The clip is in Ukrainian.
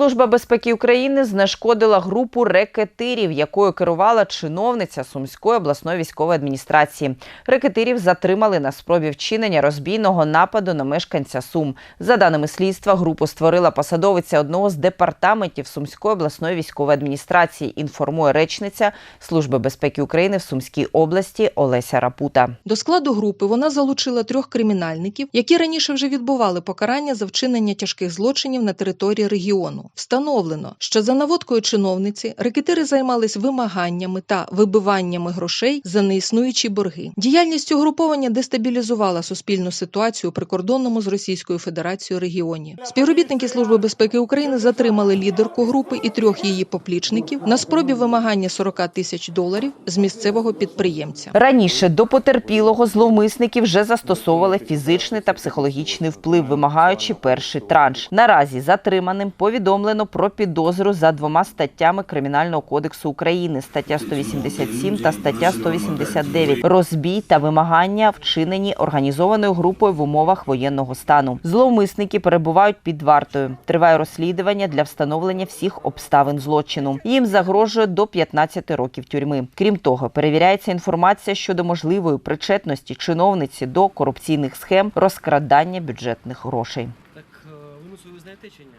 Служба безпеки України знешкодила групу рекетирів, якою керувала чиновниця Сумської обласної військової адміністрації. Рекетирів затримали на спробі вчинення розбійного нападу на мешканця Сум. За даними слідства, групу створила посадовиця одного з департаментів Сумської обласної військової адміністрації. Інформує речниця Служби безпеки України в Сумській області Олеся Рапута. До складу групи вона залучила трьох кримінальників, які раніше вже відбували покарання за вчинення тяжких злочинів на території регіону. Встановлено, що за наводкою чиновниці рекетири займались вимаганнями та вибиваннями грошей за неіснуючі борги. Діяльність угруповання дестабілізувала суспільну ситуацію у прикордонному з Російською Федерацією регіоні. Співробітники Служби безпеки України затримали лідерку групи і трьох її поплічників на спробі вимагання 40 тисяч доларів з місцевого підприємця. Раніше до потерпілого зловмисники вже застосовували фізичний та психологічний вплив, вимагаючи перший транш. Наразі затриманим повідомлено про підозру за двома статтями Кримінального кодексу України: стаття 187 та стаття 189 – розбій та вимагання, вчинені організованою групою в умовах воєнного стану. Зловмисники перебувають під вартою. Триває розслідування для встановлення всіх обставин злочину. Їм загрожує до 15 років тюрми. Крім того, перевіряється інформація щодо можливої причетності чиновниці до корупційних схем розкрадання бюджетних грошей. Так е, вину свою знаєте чи ні?